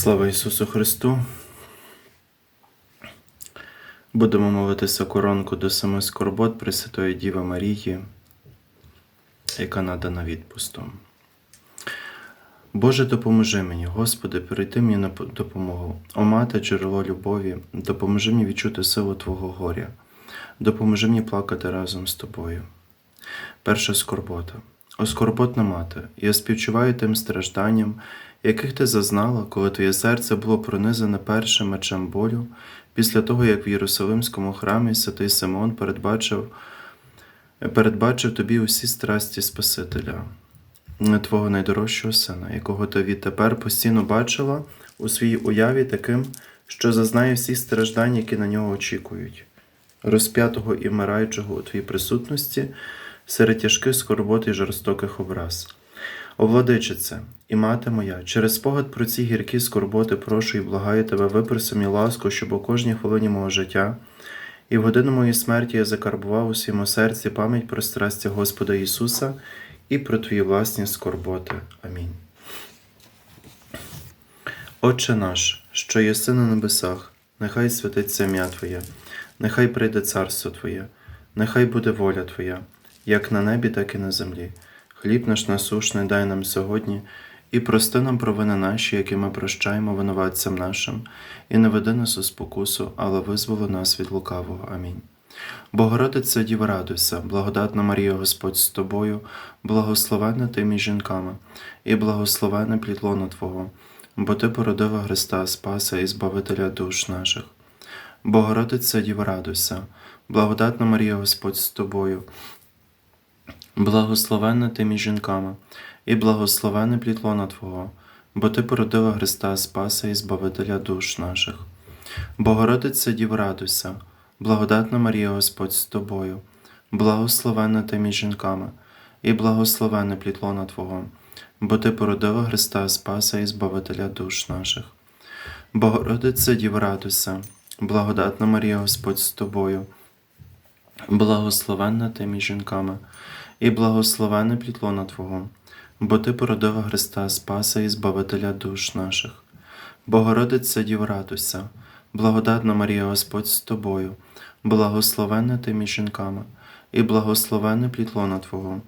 Слава Ісусу Христу! Будемо молитися коронку до семи скорбот Пресвятої Діви Марії, яка надана відпустом. Боже, допоможи мені, Господи, прийти мені на допомогу. О мати, джерело любові, допоможи мені відчути силу Твого горя, допоможи мені плакати разом з Тобою. Перша скорбота. О скорботна мати, я співчуваю тим стражданням, яких ти зазнала, коли твоє серце було пронизане першим мечем болю, після того, як в Єрусалимському храмі святий Симон передбачив, передбачив тобі усі страсті Спасителя, Твого найдорожчого сина, якого ти відтепер постійно бачила у своїй уяві таким, що зазнає всіх страждань, які на нього очікують, розп'ятого і вмираючого у твоїй присутності серед тяжких скорбот і жорстоких образ. О, владичице, і мати моя, через спогад про ці гіркі скорботи прошу і благаю тебе, випроси мені ласку, щоб у кожній хвилині мого життя і в годину моєї смерті я закарбував у своєму серці пам'ять про страсті Господа Ісуса і про твої власні скорботи. Амінь. Отче наш, що єси на небесах, нехай святиться ім'я Твоє, нехай прийде царство Твоє, нехай буде воля Твоя, як на небі, так і на землі. Хліб наш насушний дай нам сьогодні, і прости нам провини наші, які ми прощаємо винуватцям нашим, і не веди нас у спокусу, але визволи нас від лукавого. Амінь. Богородиця Діва радуйся, благодатна Марія Господь з тобою, благословенна ти між жінками, і благословенне плітлоно Твого, бо Ти породила Христа Спаса і Збавителя душ наших. Богородиця Діва радуйся, благодатна Марія Господь з тобою, Благословенна ти між жінками, і благословене плітлона Твого, бо Ти породила Христа Спаса і Збавителя душ наших. Богородиця Дів радуйся, благодатна Марія Господь з тобою, благословенна ти між жінками, і благословене плітлона Твого, бо Ти породила Христа Спаса і Збавителя душ наших. Богородиця Дів радуйся, благодатна Марія Господь з тобою, благословенна ти між жінками і благословене плітлона Твого, бо Ти породила Христа Спаса і Збавителя душ наших. Богородиця Дів радуйся, благодатна Марія Господь з тобою, благословенна ти між жінками, і благословене плітлона Твого,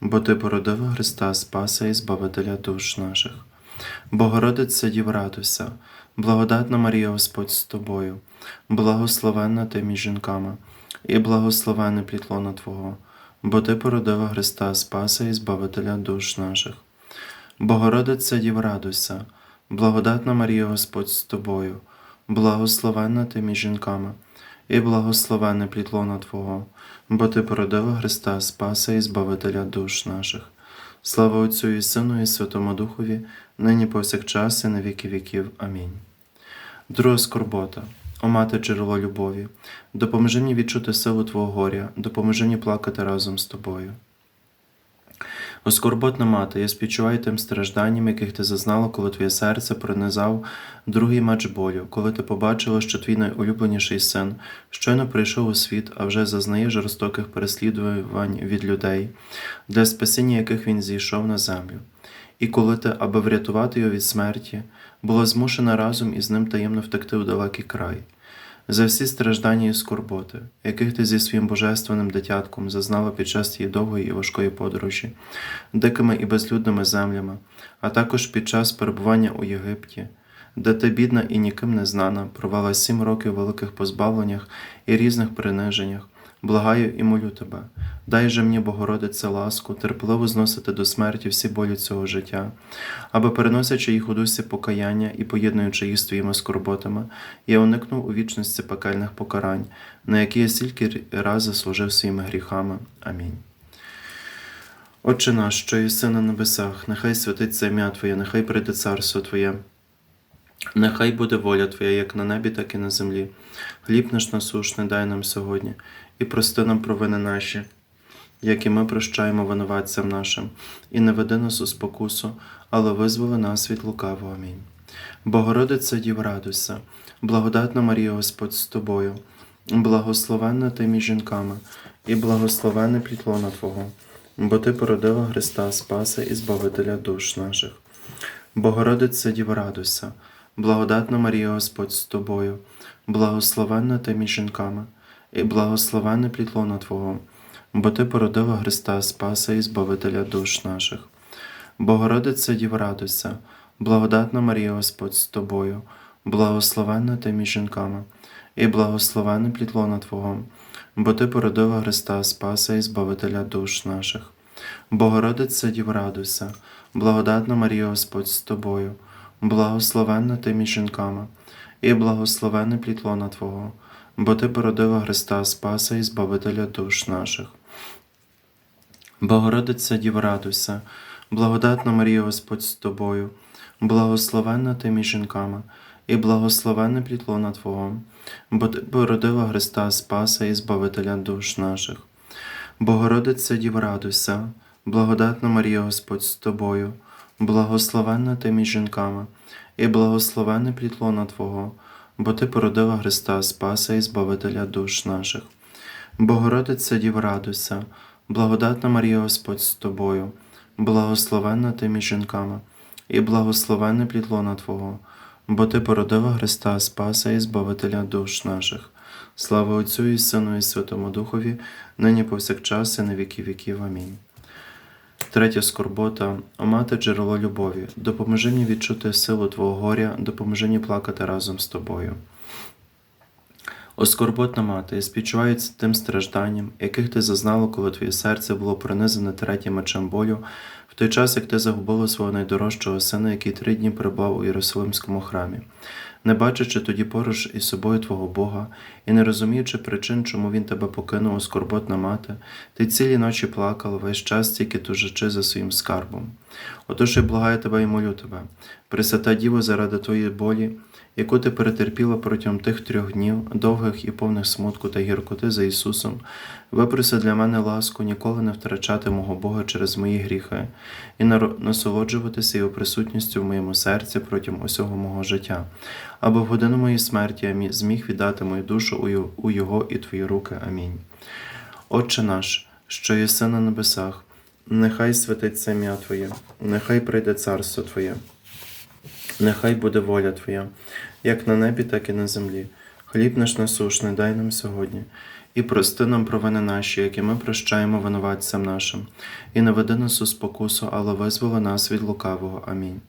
бо Ти породила Христа Спаса і Збавителя душ наших. Богородиця Дів радуйся, благодатна Марія Господь з тобою, благословенна ти між жінками, і благословене плітлона Твого бо Ти породила Христа Спаса і Збавителя душ наших. Богородиця Дів радуйся, благодатна Марія Господь з тобою, благословенна ти між жінками, і благословенне плітлона Твого, бо Ти породила Христа Спаса і Збавителя душ наших. Слава Отцю і Сину, і Святому Духові, нині повсякчас, і на віки віків. Амінь. Друга скорбота. О мати джерело любові, допоможи мені відчути силу Твого горя, допоможи мені плакати разом з тобою. О скорботна мати, я співчуваю тим стражданням, яких ти зазнала, коли твоє серце пронизав другий меч болю, коли ти побачила, що твій найулюбленіший син щойно прийшов у світ, а вже зазнає жорстоких переслідувань від людей, для спасіння яких він зійшов на землю. І коли ти, аби врятувати його від смерті, була змушена разом із ним таємно втекти у далекий край, за всі страждання і скорботи, яких ти зі своїм божественним дитятком зазнала під час тієї довгої і важкої подорожі, дикими і безлюдними землями, а також під час перебування у Єгипті, де ти, бідна і ніким не знана, провела сім років великих позбавленнях і різних приниженнях. Благаю і молю тебе, дай же мені, Богородице, ласку, терпеливо зносити до смерті всі болі цього життя, аби, переносячи їх у дусі покаяння і поєднуючи їх з твоїми скорботами, я уникнув у вічності пекельних покарань, на які я стільки рази служив своїми гріхами. Амінь. Отче наш, що єси на небесах, нехай святиться ім'я Твоє, нехай прийде царство Твоє. Нехай буде воля Твоя, як на небі, так і на землі. Хліб наш насушний дай нам сьогодні, і прости нам провини наші, як і ми прощаємо винуватцям нашим, і не веди нас у спокусу, але визволи нас від лукавого. Амінь. Богородиця Дів радуйся, благодатна Марія Господь з тобою, благословенна ти між жінками, і благословенне плітлона Твого, бо Ти породила Христа Спаса і Збавителя душ наших. Богородиця Дів радуйся, благодатна Марія Господь з тобою, благословенна ти між жінками, і благословенне плітлона Твого, бо Ти породила Христа Спаса і Збавителя душ наших. Богородице Діва радуйся, благодатна Марія Господь з тобою, благословенна ти між жінками, і благословенне плітлона Твого, бо Ти породила Христа Спаса і Збавителя душ наших. Богородице Діва радуйся, благодатна Марія Господь з тобою, благословенна ти між жінками, і благословенне плітлона Твого, бо Ти породила Христа Спаса і Збавителя душ наших. Богородиця Діва радуйся, благодатна Марія Господь з тобою, благословенна ти між жінками, і благословенне плітлона Твого, бо Ти породила Христа Спаса і Збавителя душ наших. Богородиця Діва радуйся, благодатна Марія Господь з тобою, благословенна ти між жінками, і благословенне плітлона Твого, бо Ти породила Христа Спаса і Збавителя душ наших. Богородиця Діва радуйся, благодатна Марія Господь з тобою, благословенна ти між жінками, і благословенне плітлона Твого, бо Ти породила Христа Спаса і Збавителя душ наших. Слава Отцю і Сину і Святому Духові, нині повсякчас і на віки віків. Амінь. Третя скорбота, о мати джерело любові, допоможи мені відчути силу Твого горя, допоможи мені плакати разом з тобою. О скорботна мати, я співчуваю тим стражданням, яких ти зазнала, коли твоє серце було пронизане третім мечем болю, той час, як ти загубила свого найдорожчого сина, який три дні перебував у Єрусалимському храмі, не бачачи тоді поруч із собою Твого Бога і не розуміючи причин, чому він тебе покинув, о скорботна мати, ти цілі ночі плакала весь час, тільки тужачи за своїм скарбом. Отож я благаю тебе і молю тебе, Пресвята Діво, заради твоєї болі, яку ти перетерпіла протягом тих трьох днів, довгих і повних смутку та гіркоти за Ісусом, випроси для мене ласку ніколи не втрачати мого Бога через мої гріхи і насолоджуватися Його присутністю в моєму серці протягом усього мого життя, аби в годину моєї смерті я зміг віддати мою душу у Його- і Твої руки. Амінь. Отче наш, що єси на небесах, нехай святиться ім'я Твоє, нехай прийде царство Твоє. Нехай буде воля Твоя, як на небі, так і на землі. Хліб наш насушний дай нам сьогодні, і прости нам провини наші, які ми прощаємо винуватцям нашим, і не веди нас у спокусу, але визволи нас від лукавого. Амінь.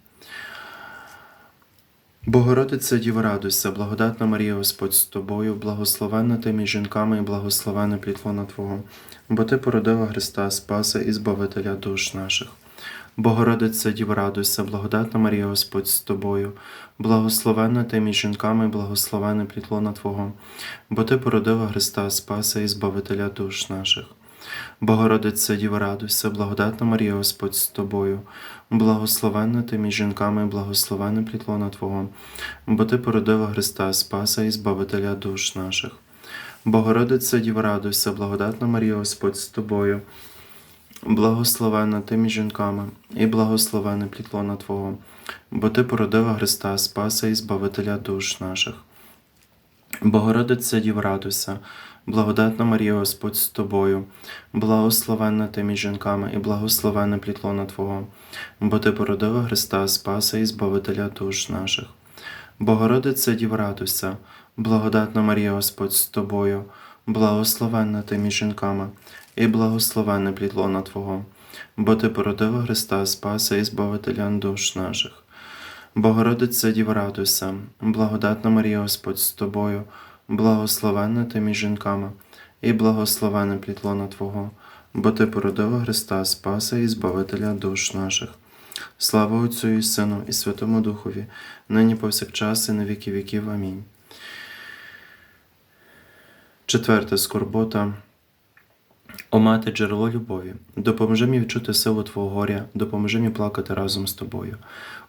Богородиця Діва радуйся, благодатна Марія Господь з тобою, благословенна ти між жінками і благословенне плітлона Твого, бо Ти породила Христа Спаса і Збавителя душ наших. Богородиця Діва радуйся, благодатна Марія Господь з тобою, благословенна ти між жінками, благословенне плітлона Твого, бо Ти породила Христа Спаса і Збавителя душ наших. Богородиця Діва радуйся, благодатна Марія Господь з тобою, благословенна ти між жінками, благословенне плітлона Твого, бо Ти породила Христа Спаса і Збавителя душ наших. Богородиця Діва радуйся, благодатна Марія Господь з тобою, Благословенна ти між жінками, і благословенне плітлона Твого, бо Ти породила Христа Спаса і Збавителя душ наших. Богородиця Дів радуйся, благодатна Марія Господь з тобою, благословенна ти між жінками, і благословенне плітлона Твого, бо Ти породила Христа Спаса і Збавителя душ наших. Богородиця Дів радуйся, благодатна Марія Господь з тобою, благословенна ти між жінками, і благословенне плітлона Твого, бо Ти породила Христа Спаса і Збавителя душ наших. Богородиця Діва радуйся, благодатна Марія Господь з тобою, благословенна ти між жінками, і благословенне плітлона Твого, бо Ти породила Христа Спаса і Збавителя душ наших. Слава Отцю і Сину, і Святому Духові, нині повсякчас і на віки віків. Амінь. Четверта скорбота. О мати, джерело любові, допоможи мені відчути силу Твого горя, допоможи мені плакати разом з тобою.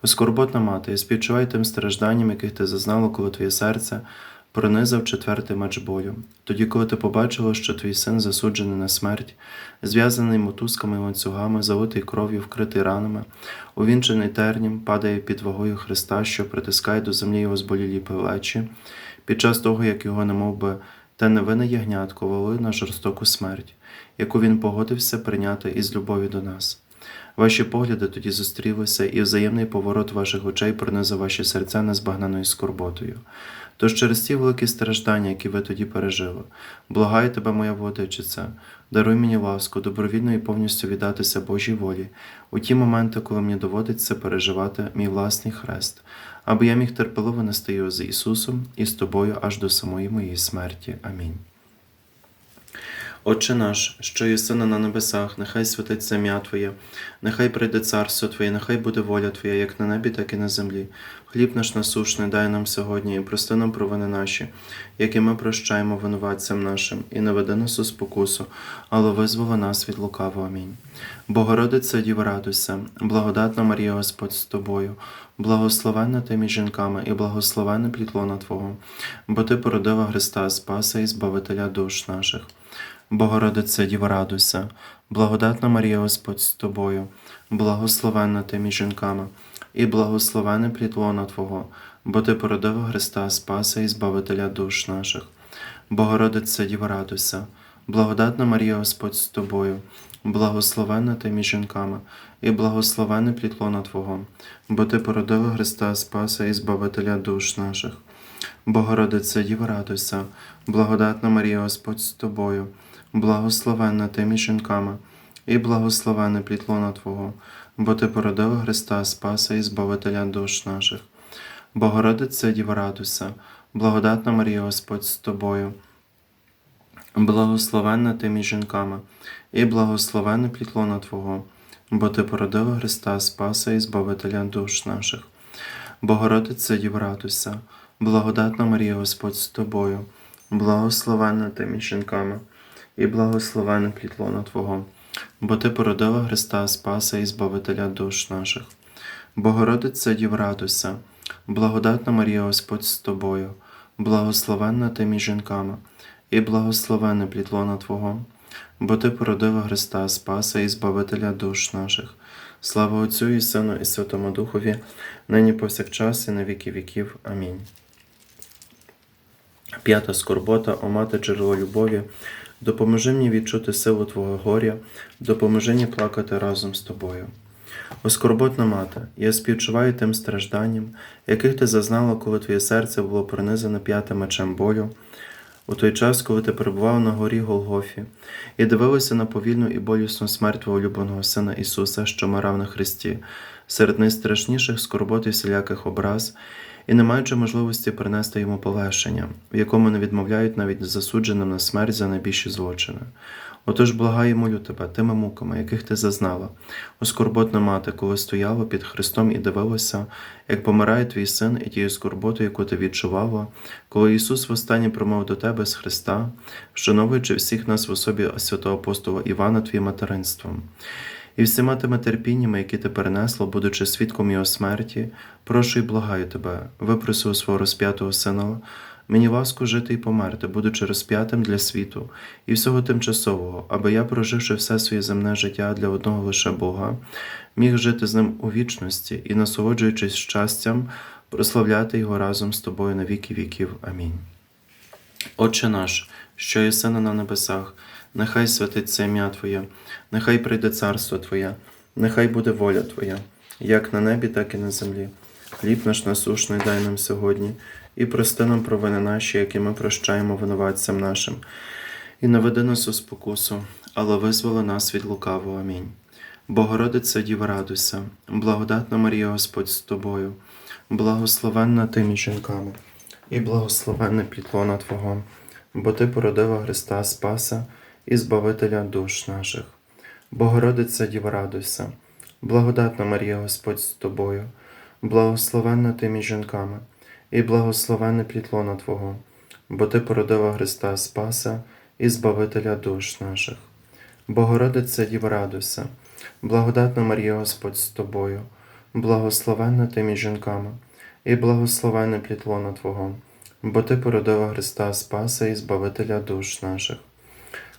О скорботна мати, я співчуваю тим стражданням, яких ти зазнала, коли твоє серце пронизав четвертий меч болю. Тоді, коли ти побачила, що твій син засуджений на смерть, зв'язаний мотузками і ланцюгами, залитий кров'ю, вкритий ранами, увінчений тернім, падає під вагою Христа, що притискає до землі його зболілі плечі, під час того, як його немов би те невинне ягнятко вели на жорстоку смерть, яку він погодився прийняти із любові до нас. Ваші погляди тоді зустрілися, і взаємний поворот ваших очей пронизав ваші серця незбагненою скорботою. Тож через ті великі страждання, які ви тоді пережили, благаю тебе, моя владичиця, даруй мені ласку, добровільно і повністю віддатися Божій волі у ті моменти, коли мені доводиться переживати мій власний хрест, аби я міг терпеливо нести його з Ісусом і з тобою аж до самої моєї смерті. Амінь. Отче наш, що єси на небесах, нехай святиться ім'я Твоє, нехай прийде царство Твоє, нехай буде воля Твоя, як на небі, так і на землі. Хліб наш насушний дай нам сьогодні, і прости нам провини наші, які ми прощаємо винуватцям нашим, і не веди нас у спокусу, але визволи нас від лукавого. Амінь. Богородиця Діва радуйся, благодатна Марія Господь з тобою, благословенна ти між жінками, і благословенне плітлона Твого, бо Ти породила Христа Спаса і Збавителя душ наших. Богородице Діва радуйся, благодатна Марія Господь з тобою, благословенна ти між жінками, і благословене плітлона Твого, бо Ти породила Христа Спаса і Збавителя душ наших. Богородице Діва радуйся, благодатна Марія Господь з тобою, благословенна ти між жінками, і благословене плітлона Твого, бо Ти породила Христа Спаса і Збавителя душ наших. Богородице Діва радуйся, благодатна Марія Господь з тобою, благословенна ти між жінками, і благословене плітлона Твого, бо Ти породила Христа Спаса і Збавителя душ наших. Богородице Діва радуйся, благодатна Марія Господь з тобою, благословенна ти між жінками, і благословене плітлона Твого, бо Ти породила Христа Спаса і Збавителя душ наших. Богородице Діва радуйся, благодатна Марія Господь з тобою, благословенна ти між жінками, і благословене плітлона Твого, бо Ти породила Христа Спаса і Збавителя душ наших. Богородице Діва радуйся, благодатна Марія Господь з тобою, благословенна ти між жінками, і благословене плітлона Твого, бо Ти породила Христа Спаса і Збавителя душ наших. Слава Отцю і Сину, і Святому Духові, нині повсякчас і на віки віків. Амінь. П'ята скорбота, о мати джерело любові, допоможи мені відчути силу Твого горя, допоможи мені плакати разом з тобою. О скорботна мати, я співчуваю тим стражданням, яких ти зазнала, коли твоє серце було пронизане п'ятим мечем болю, у той час, коли ти перебував на горі Голгофі, і дивилася на повільну і болісну смерть твого улюбленого Сина Ісуса, що марав на Христі, серед найстрашніших скорбот і всіляких образ, і не маючи можливості принести йому полегшення, в якому не відмовляють навіть засудженим на смерть за найбільші злочини. Отож благаю і молю тебе тими муками, яких ти зазнала, о скорботна мати, коли стояла під Христом і дивилася, як помирає твій син і тією скорботою, яку ти відчувала, коли Ісус востаннє промов до тебе з Христа, вшановуючи всіх нас в особі святого апостола Івана твоїм материнством. І всіма тими терпіннями, які ти перенесла, будучи свідком його смерті, прошу і благаю тебе, випроси свого розп'ятого сина, мені ласку жити і померти, будучи розп'ятим для світу і всього тимчасового, аби я, проживши все своє земне життя для одного лише Бога, міг жити з ним у вічності і, насолоджуючись щастям, прославляти його разом з тобою на віки віків. Амінь. Отче наш, що єси на небесах, нехай святиться ім'я Твоє, нехай прийде царство Твоє, нехай буде воля Твоя, як на небі, так і на землі. Хліб наш насушний дай нам сьогодні, і прости нам провини наші, які ми прощаємо винуватцям нашим. І не веди нас у спокусу, але визволи нас від лукавого. Амінь. Богородиця Діва радуйся, благодатна Марія Господь з тобою, благословенна ти між жінками, і благословенне плітлона Твого, бо Ти породила Христа Спаса і Збавителя душ наших. Богородиця Діва радуйся, благодатна Марія Господь з тобою, благословенна ти між жінками, і благословенне плітлона Твого, бо Ти породила Христа Спаса і Збавителя душ наших. Богородиця Діва радуйся, благодатна Марія Господь з тобою, благословенна ти між жінками, і благословенне плітлона Твого, бо Ти породила Христа Спаса і Збавителя душ наших.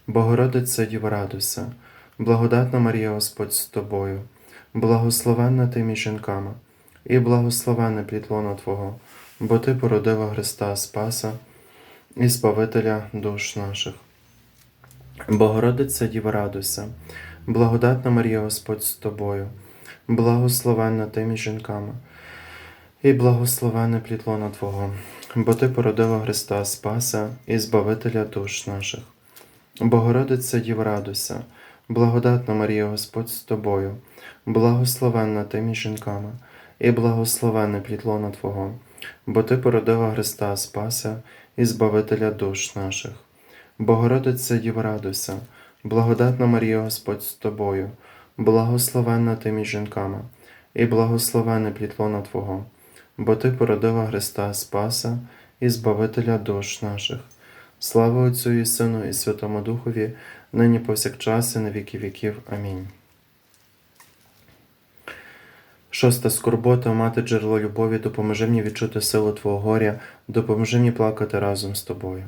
Богородиця Діва радуйся, благодатна Марія Господь з тобою, благословенна ти між жінками, і благословенне плітлона Твого, бо Ти породила Христа Спаса і Збавителя душ наших. Богородиця Діва радуйся, благодатна Марія Господь з тобою, благословенна ти між жінками, і благословенне плітлона Твого, бо Ти породила Христа Спаса і Збавителя душ наших. Богородиця Дів благодатна Марія Господь з тобою, благословенна ти між жінками, і благословенне плітлона Твого, бо Ти породила Христа Спаса і Збавителя душ наших. Богородиця Дів благодатна Марія Господь з тобою, благословенна ти між жінками, і благословенне плітлона Твого, бо Ти породила Христа Спаса і Збавителя душ наших. Слава Отцю і Сину і Святому Духові, нині повсякчас і на віки віків. Амінь. Шоста скорбота, мати джерело любові, допоможи мені відчути силу Твого горя, допоможи мені плакати разом з тобою.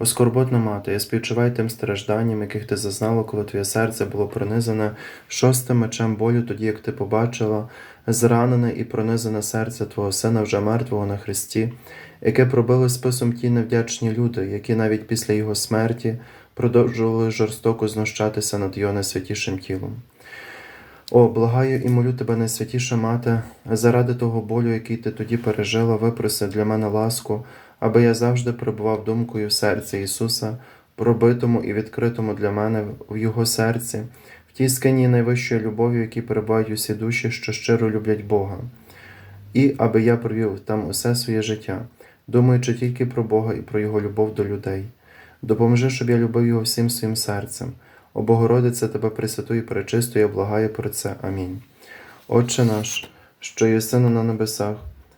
О скорботна мати, я співчуваю тим стражданням, яких ти зазнала, коли твоє серце було пронизане шостим мечем болю, тоді як ти побачила зранене і пронизане серце Твого Сина вже мертвого на Христі, яке пробили списом ті невдячні люди, які навіть після його смерті продовжували жорстоко знущатися над його найсвятішим тілом. О, благаю і молю тебе, найсвятіша мати, заради того болю, який ти тоді пережила, випроси для мене ласку, аби я завжди перебував думкою в серці Ісуса, пробитому і відкритому для мене в Його серці, в тій скині найвищої любові, в якій перебувають усі душі, що щиро люблять Бога. І аби я провів там усе своє життя, думаючи тільки про Бога і про Його любов до людей. Допоможи, щоб я любив його всім своїм серцем. О Богородице тебе пресвятую і пречисту, я благаю про це. Амінь. Отче наш, що єси на небесах,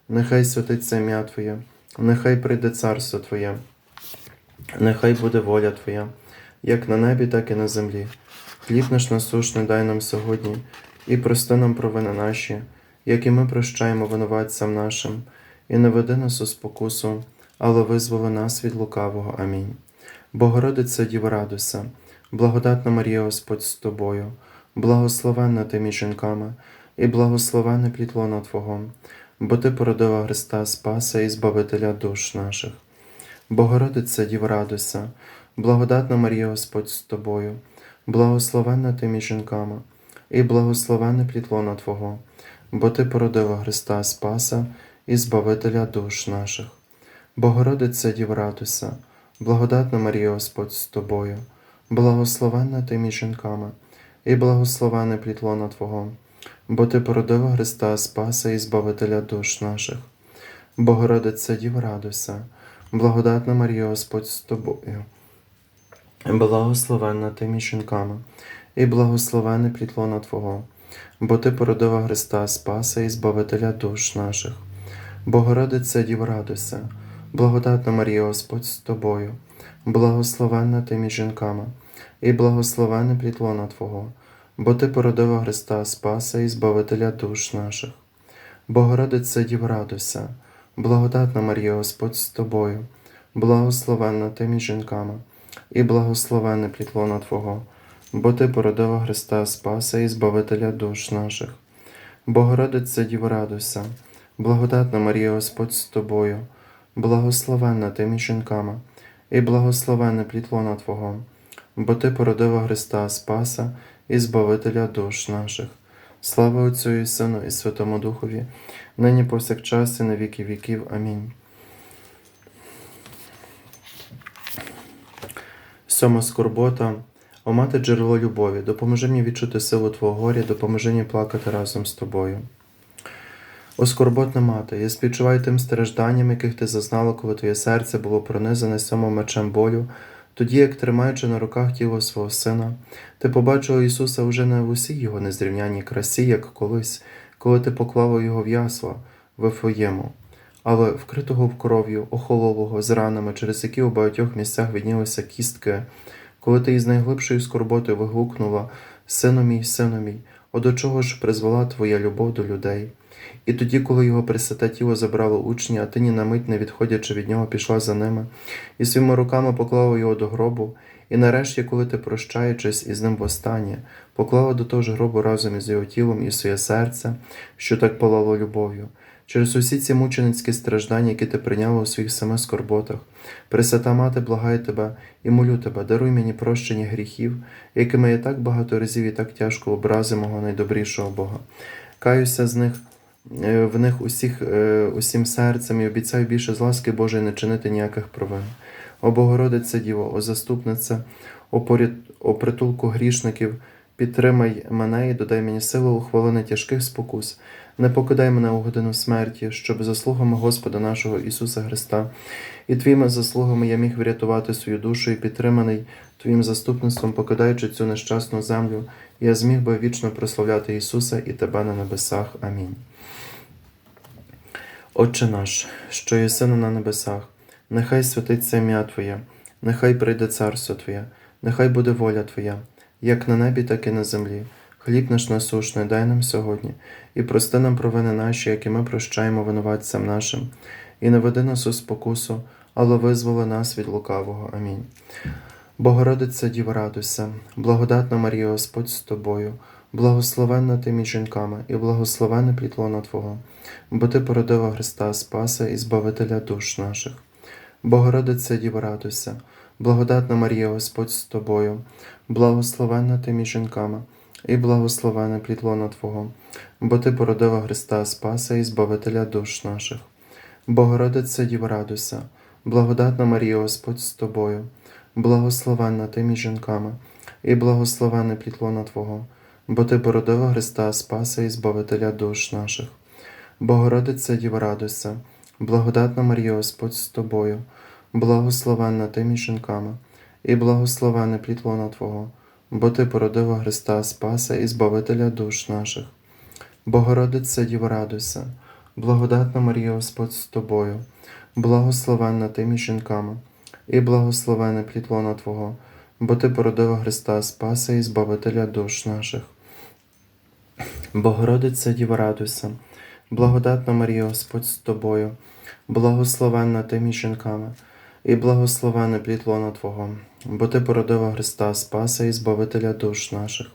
нехай святиться ім'я Твоє, нехай прийде царство Твоє, нехай буде воля Твоя, як на небі, так і на землі. Хліб наш насушний дай нам сьогодні, і прости нам провини наші, як і ми прощаємо винуватцям нашим, і не веди нас у спокусу, але визволи нас від лукавого. Амінь. Богородиця Діва радуйся, благодатна Марія Господь з тобою, благословенна ти між жінками, і благословенне плітлона Твого, бо Ти породила Христа Спаса і Збавителя душ наших. Богородиця Діва радуйся, благодатна Марія Господь з тобою, благословенна ти між жінками, і благословенне плітлона Твого, бо Ти породила Христа Спаса і Збавителя душ наших. Богородиця Діва радуйся, благодатна Марія Господь з тобою, благословенна ти між жінками, і благословенне плітлона Твого, бо Ти породила Христа Спаса і Збавителя душ наших. Богородиця Діва радуйся, благодатна Марія Господь з тобою, благословенна ти між жінками, і благословенне плітлона Твого, бо Ти породила Христа Спаса і Збавителя душ наших. Богородиця Діва радуйся, благодатна Марія Господь з тобою, благословенна ти жінками, і благословенне плітлона Твого, бо Ти породила Христа Спаса і Збавителя душ наших. Богородиця Діва радуйся, благодатна Марія Господь з тобою, благословенна ти між жінками, і благословенне плітлона Твого, бо Ти породила Христа Спаса і Збавителя душ наших. Богородиця Діва радуйся, благодатна Марія Господь з тобою, благословенна ти між жінками, і благословенне плітлона Твого, бо Ти породила Христа Спаса і Збавителя душ наших. Слава Отцю і Сину і Святому Духові, нині повсякчас і на віки віків. Амінь. Сьома скорбота. О мати джерело любові, допоможи мені відчути силу Твого горя, допоможи мені плакати разом з тобою. О скорботна мати, я співчуваю тим стражданням, яких ти зазнала, коли твоє серце було пронизане сьомим мечем болю, тоді, як тримаючи на руках тіло свого сина, ти побачила Ісуса вже не в усій його незрівняній красі, як колись, коли ти поклала його в ясла в Ефоєму, але вкритого в кров'ю, охололого, з ранами, через які у багатьох місцях виднілися кістки, коли ти із найглибшою скорботою вигукнула Сину мій, сину мій, о до чого ж призвела твоя любов до людей? І тоді, коли його пресвяте тіло забрало учні, а ти ні на мить не відходячи від нього, пішла за ними, і своїми руками поклала його до гробу, і нарешті, коли ти, прощаючись із ним востаннє, поклала до того ж гробу разом із його тілом і своє серце, що так палало любов'ю. через усі ці мученицькі страждання, які ти прийняла у своїх семи скорботах. Пресвята мати, благаю тебе і молю тебе, даруй мені прощення гріхів, якими я так багато разів і так тяжко образи мого найдобрішого Бога. Каюся з них. Е, В них усіх, е, усім серцем і обіцяю більше з ласки Божої не чинити ніяких провин. О Богородице Діво, о заступниця, о, поряд, о притулку грішників, підтримай мене і додай мені силу у тяжких спокус. Не покидай мене у годину смерті, щоб заслугами Господа нашого Ісуса Христа і Твоїми заслугами я міг врятувати свою душу і підтриманий Твоїм заступництвом, покидаючи цю нещасну землю, я зміг би вічно прославляти Ісуса і Тебе на небесах. Амінь. Отче наш, що єси на небесах, нехай святиться ім'я Твоє, нехай прийде царство Твоє, нехай буде воля Твоя, як на небі, так і на землі. Хліб наш насушний дай нам сьогодні, і прости нам провини наші, які ми прощаємо винуватцям нашим, і не веди нас у спокусу, але визволи нас від лукавого. Амінь. Богородиця Діва благодатна Марія Господь з тобою, благословенна ти між жінками, і благословенне плітлона Твого, бо ти породила Христа Спаса і Збавителя душ наших. Богородиця Діва радуйся, благодатна Марія Господь з тобою, благословенна ти між жінками, і благословенне плітлона Твого, бо ти породила Христа Спаса і Збавителя душ наших. Богородиця Діва радуйся, благодатна Марія Господь з тобою, благословенна ти між жінками, і благословенне плітлона Твого, бо ти породила Христа Спаса і Збавителя душ наших. Богородиця Діва радуйся, благодатна Марія Господь з тобою, благословенна ти між жінками, і благословенне плітлона Твого, бо ти породила Христа Спаса і Збавителя душ наших. Богородиця Діва радуйся, благодатна Марія Господь з тобою, благословенна ти між жінками, і благословенне плітлона Твого, бо ти породила Христа Спаса і Збавителя душ наших. Богородиця Діва радуйся, благодатна Марія Господь з тобою, благословенна ти між жінками, і благословенне плітлона Твого, бо ти породила Христа Спаса і Збавителя душ наших.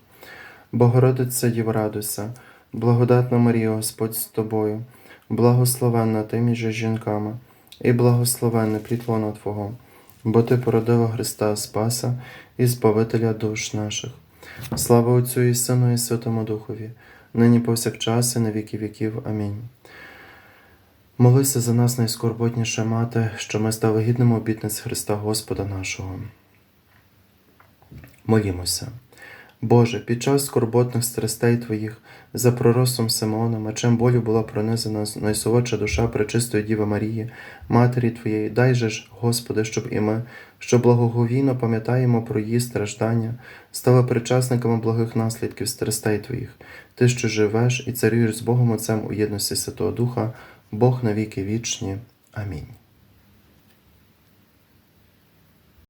Богородиця Діва радуйся, благодатна Марія Господь з тобою, благословенна ти між жінками, і благословенне плітлона Твого, бо ти породила Христа Спаса і Збавителя душ наших. Слава Отцю і Сину і Святому Духові, нині повсякчас і на віки віків. Амінь. Молися за нас, найскорботніша мати, що ми стали гідними обітниць Христа Господа нашого. Молімося. Боже, під час скорботних страстей Твоїх, за проросом Симона, мечем болю була пронизана найсолодша душа Пречистої Діви Марії, Матері Твоєї, дай же ж, Господи, щоб і ми, що благоговійно пам'ятаємо про її страждання, стали причасниками благих наслідків страстей Твоїх, Ти, що живеш і царюєш з Богом Отцем у єдності Святого Духа, Бог навіки вічні. Амінь.